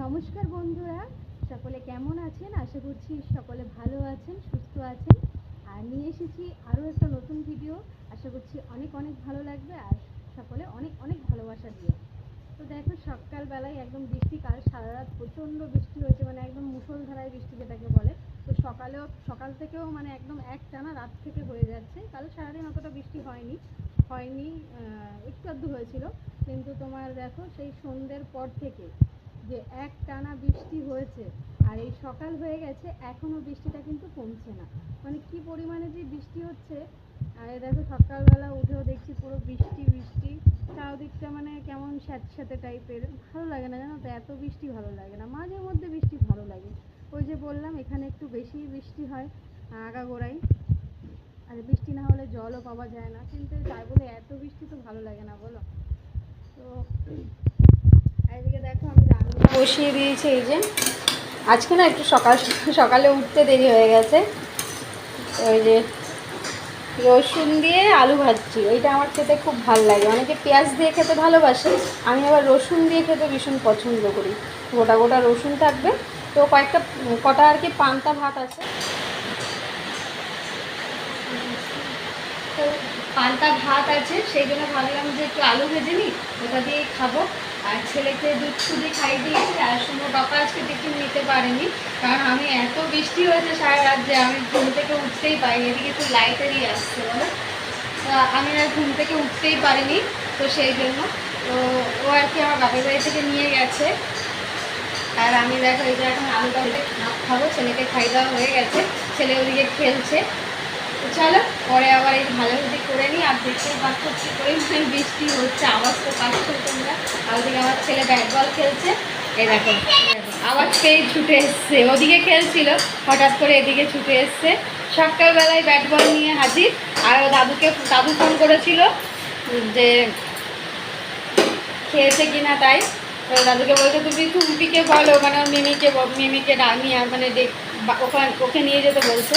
নমস্কার বন্ধুরা, সকলে কেমন আছেন? আশা করছি সকলে ভালো আছেন, সুস্থ আছেন। আর নিয়ে এসেছি আরও একটা নতুন ভিডিও আশা করছি অনেক অনেক ভালো লাগবে আর সকলে অনেক অনেক ভালোবাসা দিয়ে। তো দেখো, সকালবেলায় একদম বৃষ্টি, কাল সারা রাত প্রচণ্ড বৃষ্টি হয়েছে মানে একদম মুষলধারায় বৃষ্টি যেটাকে বলে। তো সকালেও, সকাল থেকেও মানে একদম এক টানা রাত থেকে হয়ে যাচ্ছে। কাল সারাদিন অতটা বৃষ্টি হয়নি হয়নি একটু আধটু হয়েছিল। কিন্তু তোমার দেখো, সেই সন্ধ্যের পর থেকে যে এক টানা বৃষ্টি হয়েছে আর এই সকাল হয়ে গেছে, এখনও বৃষ্টিটা কিন্তু কমছে না। মানে কি পরিমাণে যে বৃষ্টি হচ্ছে, আর দেখো সকালবেলা উঠেও দেখছি পুরো বৃষ্টি বৃষ্টি। চারদিকটা মানে কেমন স্যাঁতস্যাঁতে টাইপের ভালো লাগে না জানো তো? এত বৃষ্টি ভালো লাগে না। মাঝে মধ্যে বৃষ্টি ভালো লাগে। ওই যে বললাম, এখানে একটু বেশি বৃষ্টি হয়, আগাগোড়াই। আর বৃষ্টি না হলে জলও পাওয়া যায় না। কিন্তু তাই বলে, এত বৃষ্টি তো ভালো লাগে না, বলো। তো এদিকে দেখো আমি রান্না বসিয়ে দিয়েছি, এই যে। আজকে না একটু সকাল, সকালে উঠতে দেরি হয়ে গেছে। ওই যে রসুন দিয়ে আলু ভাজছি, ওইটা আমার খেতে খুব ভালো লাগে। অনেকে পেঁয়াজ দিয়ে খেতে ভালোবাসে, আমি আবার রসুন দিয়ে খেতে ভীষণ পছন্দ করি। গোটা গোটা রসুন থাকবে। তো কয়েকটা, কটা আর কি পান্তা ভাত আছে। তো পান্তা ভাত আছে, সেই জন্য ভাবলাম যে একটু আলু ভেজে নিই, ওটা দিয়েই খাব। আর ছেলেকে দুধ সুদি খাই দিয়েছি, আর সুমো বাবা আজকে টিফিন নিতে পারেনি। কারণ আমি এত বৃষ্টি হয়েছে সারা রাত যে আমি ঘুম থেকে উঠতেই পারিনি, এদিকে একটু লাইটেরই আসছে বলো। তা আমি আর ঘুম থেকে উঠতেই পারিনি, তো সেই জন্য। তো ও আর কি আমার বাপের বাড়ি থেকে নিয়ে গেছে। আর আমি দেখো, এই যে এখন আলুটা হলে ভাত খাব, ছেলেকে খাই দেওয়া হয়ে গেছে। ছেলে ওদিকে খেলছে। চলো, পরে আবার এই ভালো দেখতেই পাচ্ছ কি পরিমাণে বৃষ্টি হচ্ছে, আওয়াজ তো পাচ্ছ তোমরা। ওদিকে আমার ছেলে ব্যাট বল খেলছে। এই দেখো আওয়াজ পেয়ে ছুটে এসছে। ওদিকে খেলছিল, হঠাৎ করে এদিকে ছুটে এসছে। সকালবেলায় ব্যাট বল নিয়ে হাজির। আর দাদুকে, দাদু ফোন করেছিল যে খেয়েছে কিনা তাই। দাদুকে বলছে, তুমি টুম্পিকে বলো। মানে মিমিকে মিমিকে ডা- নিয়ে মানে ওকে নিয়ে যেতে বলছে।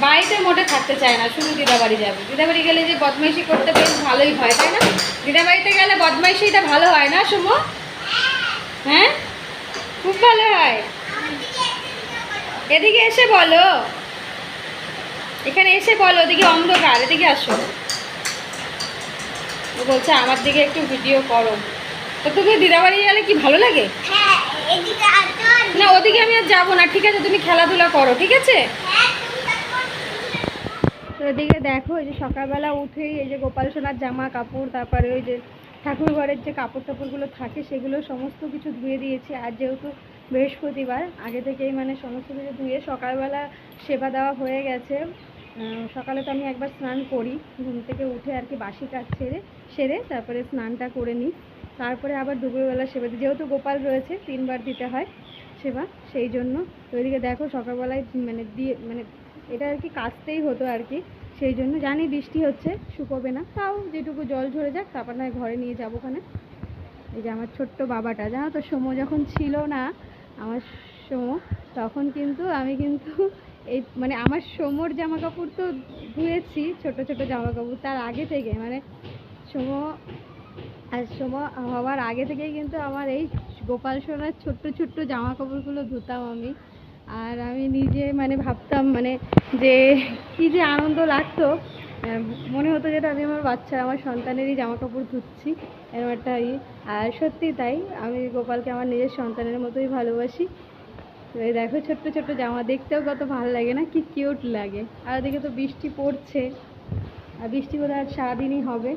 বাড়িতে মোটে থাকতে চায় না, শুধু দিদাবাড়ি যাবে। দিদাবাড়ি গেলে যে বদমাইশি করতে বেশ ভালোই হয়, তাই না? দিদাবাড়িতে গেলে বদমাইশিটা ভালো হয় না, সুমো? হ্যাঁ? খুব ভালো হয়। এদিকে এসে বলো। এখানে এসে বলো, ওদিকে অন্ধকার, এদিকে আসো। ও বলছে, আমার দিকে একটু ভিডিও করো। তো তুমি দিদাবাড়ি গেলে কি ভালো লাগে? হ্যাঁ না, ওদিকে আমি আর যাব না, ঠিক আছে, তুমি খেলাধুলা করো, ঠিক আছে? তো দেখো, এই যে সকালবেলা উঠেই এই যে গোপাল সোনার জামা কাপড়, তারপরে ওই যে ঠাকুর ঘরের যে কাপড় টাপড়গুলো থাকে, সেগুলো সমস্ত কিছু ধুয়ে দিয়েছি। আর যেহেতু বৃহস্পতিবার, আগে থেকেই মানে সমস্ত কিছু ধুয়ে সকালবেলা সেবা দেওয়া হয়ে গেছে। সকালে তো আমি একবার স্নান করি, ঘুম থেকে উঠে আর কি বাসি কাজ ছেড়ে সেরে তারপরে স্নানটা করে নিই। তারপরে আবার দুপুরবেলা সেবা দিই। যেহেতু গোপাল রয়েছে, তিনবার দিতে হয়। সেবা সেই জন্য ওইদিকে দেখো সকালবেলায় মানে দিয়ে মানে এটা আর কি কাচতেই হতো আর কি, সেই জন্য জানি বৃষ্টি হচ্ছে, শুকোবে না, তাও যেটুকু জল ঝরে যাক, তারপর নয় ঘরে নিয়ে যাব ওখানে। এই যে আমার ছোট্ট বাবাটা, জানো তো সোমো যখন ছিল না, আমার সোমো, তখন কিন্তু আমি কিন্তু এই মানে আমার সোমোর জামা কাপড় তো ধুয়েছি, ছোট ছোট জামা কাপড় তার আগে থেকে মানে সোমো, আর সোমো হওয়ার আগে থেকেই কিন্তু আমার এই গোপাল সোনার ছোট্ট ছোট্ট জামা কাপড়গুলো ধুতাম আমি। আর আমি নিজে মানে ভাবতাম মানে যে কি যে আনন্দ লাগতো। মনে হতো যেটা আমি আমার বাচ্চা আমার সন্তানেরই জামা কাপড় ধুচ্ছি, এরকম একটা ই। আর সত্যি তাই, আমি গোপালকে আমার নিজের সন্তানের মতোই ভালোবাসি। এই দেখো ছোট্ট ছোট্ট জামা, দেখতেও কত ভালো লাগে না, কি কিউট লাগে। আর ওদিকে তো বৃষ্টি পড়ছে, আর বৃষ্টি বোধহয় আর সারাদিনই হবে।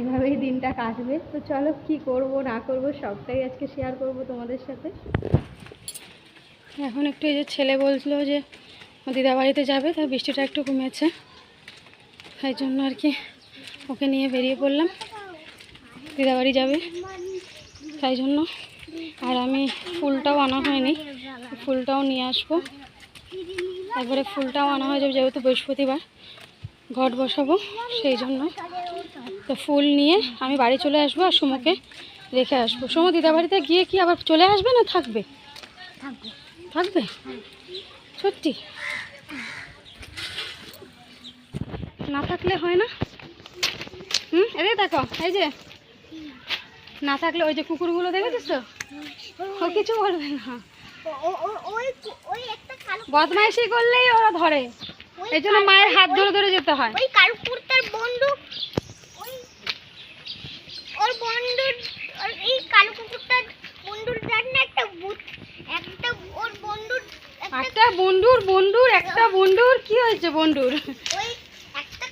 এভাবেই দিনটা কাটবে। তো চলো কি করব, না করব সবটাই আজকে শেয়ার করব তোমাদের সাথে। এখন একটু এই যে ছেলে বলছিল যে দিদা বাড়িতে যাবে, তাই বৃষ্টিটা একটু কমেছে। তাই জন্য আর কি ওকে নিয়ে বেরিয়ে পড়লাম। দিদা বাড়ি যাবে। তাই জন্য আর আমি ফুলটাও আনা হয়নি, ফুলটাও নিয়ে আসব। তারপরে ফুলটাও আনা হয়ে যাবে, যেহেতু বৃহস্পতিবার ঘট বসাবো, সেই জন্য। তো ফুল নিয়ে আমি বাড়ি চলে আসব আর সুমোকে রেখে আসব। সুমো দিদা বাড়িতে গিয়ে কি আবার চলে আসবে না থাকবে? থাকবে। সত্যি? না থাকলে হয় না? হুম এদিকে দেখো এই যে। না থাকলে ওই যে কুকুরগুলো দেখেছিস তো? ও কিছু বলবে না। বদমাইশি করলেই ওরা ধরে। এই জন্য মায়ের হাত ধরে ধরে যেতে হয়। ওই কুর্তার বন্ধু ওর বন্ধুর ওর এই কালো কুকুরটার বন্ধুর যার না একটা ভূত একটা ওর বন্ধুর একটা বন্ধুর বন্ধুর একটা বন্ধুর কি হয়েছে বন্ধুর? ওই একটা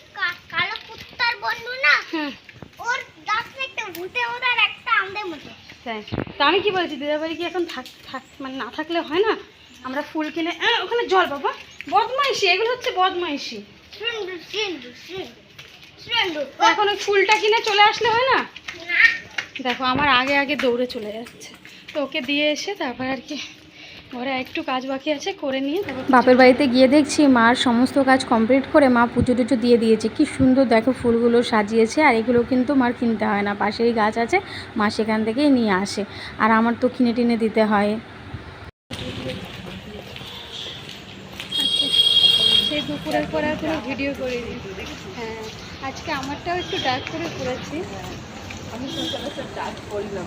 কালো কুত্তার বন্ধু না? হ্যাঁ। ওর গাছ একটা ভূতে মতো আর একটা আমাদের মতো। তাই। তো আমি কি বলছি দিদার বাড়ি কি এখন থাক থাক মানে না থাকলে হয় না? আমরা ফুল কিনে ওখানে জল বাবা বদমাইশি এগুলো হচ্ছে বদমাইশি। এখন ওই ফুলটা কিনে চলে আসলে হয় না? দেখো আমার আগে আগে দৌড়ে চলে যাচ্ছে। তো ওকে দিয়ে এসে তারপর আর কি ঘরে একটু কাজ বাকি আছে করে নিয়ে তারপর বাপের বাড়িতে গিয়ে দেখছি মার সমস্ত কাজ কমপ্লিট করে মা পুজো টুজো দিয়ে দিয়েছে। কি সুন্দর দেখো ফুলগুলো সাজিয়েছে আর এগুলো কিন্তু মার কিনতে হয় না। পাশেই গাছ আছে মা সেখান থেকেই নিয়ে আসে। আর আমার তো কিনে টিনে দিতে হয়। সেই দুপুরের পরে আর কোনো ভিডিও করিনি। হ্যাঁ আজকে আমারটাও একটু ডার্ক করে করেছি।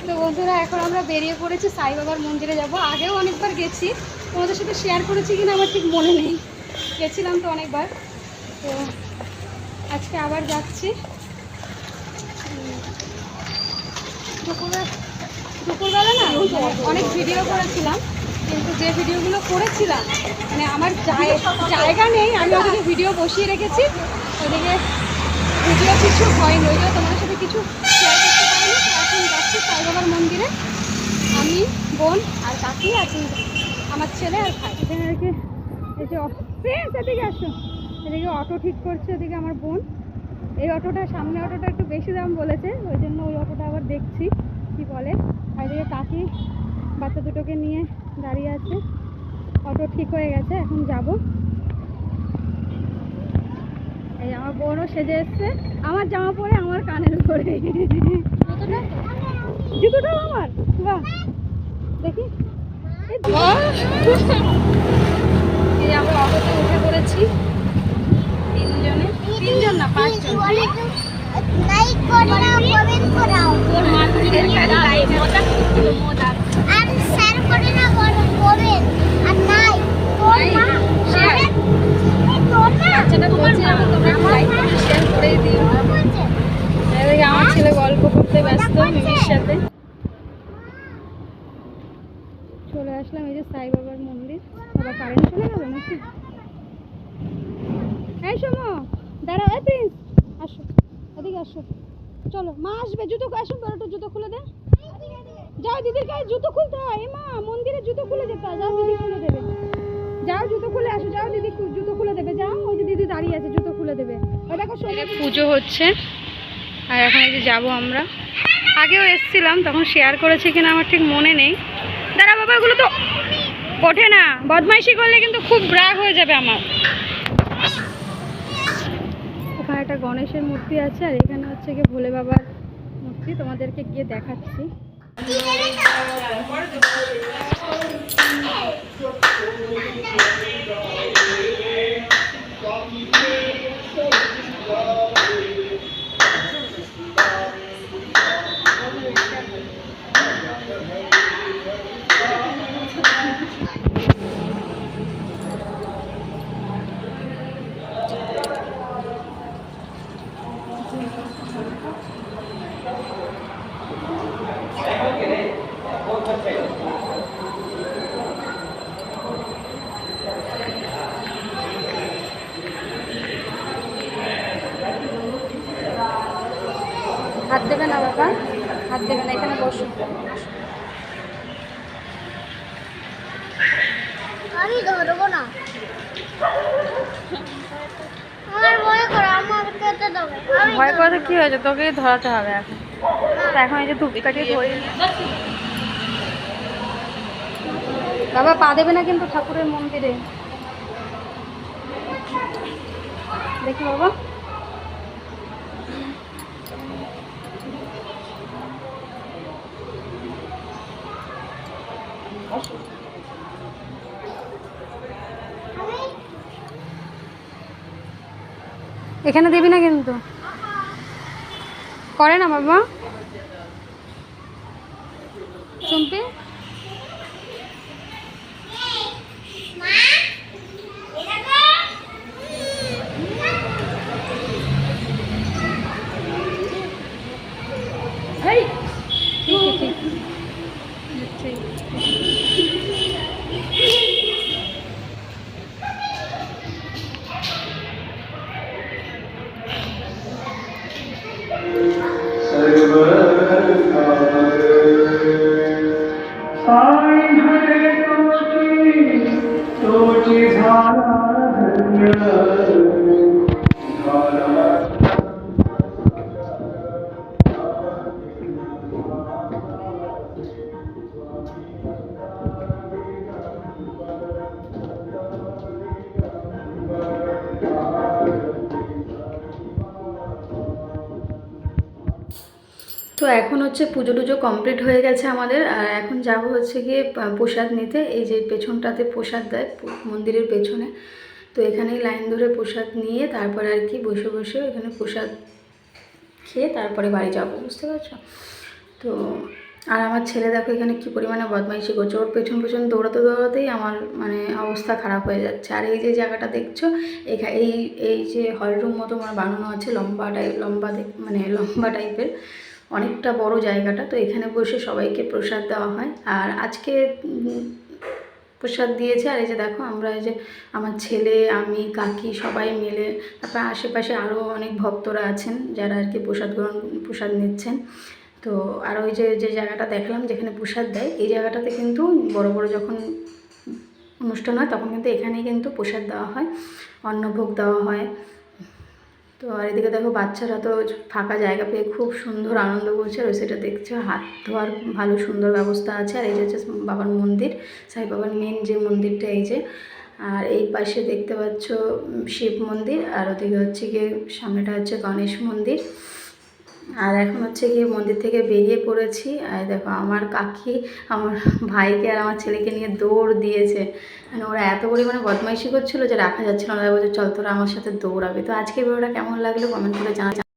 তো বন্ধুরা, এখন আমরা বেরিয়ে পড়েছি সাই বাবার মন্দিরে যাব। আগেও অনেকবার গেছি। তোমাদের সাথে শেয়ার করেছি কিনা আমার ঠিক মনে নেই। গেছিলাম তো অনেকবার। তো আজকে আবার যাচ্ছি। দুপুরে দুপুরবেলা না, অনেক ভিডিও করেছিলাম। কিন্তু যে ভিডিওগুলো করেছিলাম মানে আমার জায়গা নেই, আমি ওদিকে ভিডিও বসিয়ে রেখেছি। ওদিকে ভিডিও কিছু হয়নি ওই জন্য তোমার সাথে কিছু বাবার মন্দিরে আমি বোন আর কাকি আছি আমার ছেলে আর ভাই। এখানে আর কি এই যে এদিকে আসো। এদিকে অটো ঠিক করছে ওদিকে আমার বোন। এই অটোটা সামনে অটোটা একটু বেশি দাম বলেছে ওই জন্য ওই অটোটা আবার দেখছি কি বলে। আর এদিকে কাকি বাচ্চা দুটোকে নিয়ে দাঁড়িয়ে আছে। অটো ঠিক হয়ে গেছে এখন যাব। এই আমার বোনও সেজে এসছে। আমার জামা পরে আমার কানের উপরে। জুতোটাও আমার। বাহ। দেখি। এই আমরা অটোতে উঠে পড়েছি। তিনজনে। তিনজন না পাঁচজন। লাইক করে কমেন্ট করাও। তোর মা আর শেয়ার করে না করো কমেন্ট আর নাই তোর মা Share. এই তোর মা বাচ্চাটা বলছে আমি তোমরা লাইক করে শেয়ার করেই দিও বলছে এদিকে আমার ছেলে গল্প করতে ব্যস্ত মিমির সাথে। চলে আসলাম এই যে সাই বাবার মন্দির। আবার কারেন্ট চলে গেল নাকি? এই শোনো দাঁড়াও এই প্রিন্স আসো এদিকে আসো। চলো মা আসবে জুতো আসুন বড়টা জুতো খুলে দে। যাও দিদির গায়ে জুতো খুলতে হয়। এ মা মন্দিরে জুতো খুলে হয়। যাও দিদি খুলে দেবে। যাও জুতো খুলে আসো যাও দিদি জুতো খুলে দেবে। যাও ওই যে দিদি দাঁড়িয়ে আছে জুতো খুলে দেবে। ওই দেখো পুজো হচ্ছে। আর এখন এই যে যাব আমরা। আগেও এসছিলাম, তখন শেয়ার করেছি কিনা আমার ঠিক মনে নেই। দাঁড়া বাবা, এগুলো তো ওঠে না। বদমাইশি করলে কিন্তু খুব রাগ হয়ে যাবে আমার। ওখানে একটা গণেশের মূর্তি আছে, আর এখানে হচ্ছে গিয়ে ভোলে বাবার মূর্তি। তোমাদেরকে গিয়ে দেখাচ্ছি। হাত দেবে না বাবা? হাত দেবে না এখানে বসো আমি ধরবো না আমার ভয় করে আমার খেতে দেবে আমি ভয় করে কি হয়েছে? তোকেই ধরাতে হবে এখন। তো এখন এই যে ধূপ কাটিয়ে ধরে বাবা পা দেবে না কিন্তু ঠাকুরের মন্দিরে। দেখি বাবা। এখানে দিবি না কিন্তু? করে না বাবা। Father. তো এখন হচ্ছে পুজো টুজো কমপ্লিট হয়ে গেছে আমাদের। আর এখন যাব হচ্ছে গিয়ে প্রসাদ নিতে। এই যে পেছনটাতে প্রসাদ দেয় মন্দিরের পেছনে। তো এখানেই লাইন ধরে প্রসাদ নিয়ে তারপরে আর কি বসে বসে এখানে প্রসাদ খেয়ে তারপরে বাড়ি যাব, বুঝতে পারছ? তো আর আমার ছেলে দেখো এখানে কি পরিমাণে বদমাইশি করছে। ওর পেছন পেছন দৌড়াতে দৌড়াতেই আমার মানে অবস্থা খারাপ হয়ে যাচ্ছে। আর এই যে জায়গাটা দেখছ, এখা, এই এই যে হল রুম মতো আমার বানানো আছে, লম্বা টাইপ লম্বা মানে লম্বা টাইপের অনেকটা বড় জায়গাটা, তো এখানে বসে সবাইকে প্রসাদ দেওয়া হয়। আর আজকে প্রসাদ দিয়েছে, আর এই যে দেখো আমরা এই যে আমার ছেলে, আমি, কাকি সবাই মিলে, তারপর আশেপাশে আরও অনেক ভক্তরা আছেন যারা আর কি প্রসাদ গ্রহণ, প্রসাদ নিচ্ছেন। তো আর ওই যে যে জায়গাটা দেখলাম যেখানে প্রসাদ দেয়, এই জায়গাটাতে কিন্তু বড় বড় যখন অনুষ্ঠান হয় তখন কিন্তু এখানেই কিন্তু প্রসাদ দেওয়া হয়, অন্নভোগ দেওয়া হয়। তো আর এদিকে দেখো বাচ্চারা তো ফাঁকা জায়গা পেয়ে খুব সুন্দর আনন্দ করছে, আর সেটা দেখছে হাত ধোয়ার ভালো সুন্দর ব্যবস্থা আছে। আর এই যে হচ্ছে বাবার মন্দির, সাই বাবার মেন যে মন্দিরটা এই যে, আর এই পাশে দেখতে পাচ্ছ শিব মন্দির, আর ওদিকে হচ্ছে গিয়ে সামনেটা হচ্ছে গণেশ মন্দির। আর এখন হচ্ছে গিয়ে মন্দির থেকে বেরিয়ে পড়েছি। আর দেখো আমার কাকি আমার ভাইকে আর আমার ছেলেকে নিয়ে দৌড় দিয়েছে। মানে ওরা এত পরিমাণে বদমাইশি করছিল যে রাখা যাচ্ছিল না। বলছে, চল তোরা আমার সাথে দৌড়াবে। তো আজকে ভিডিওটা কেমন লাগল কমেন্ট করে জানা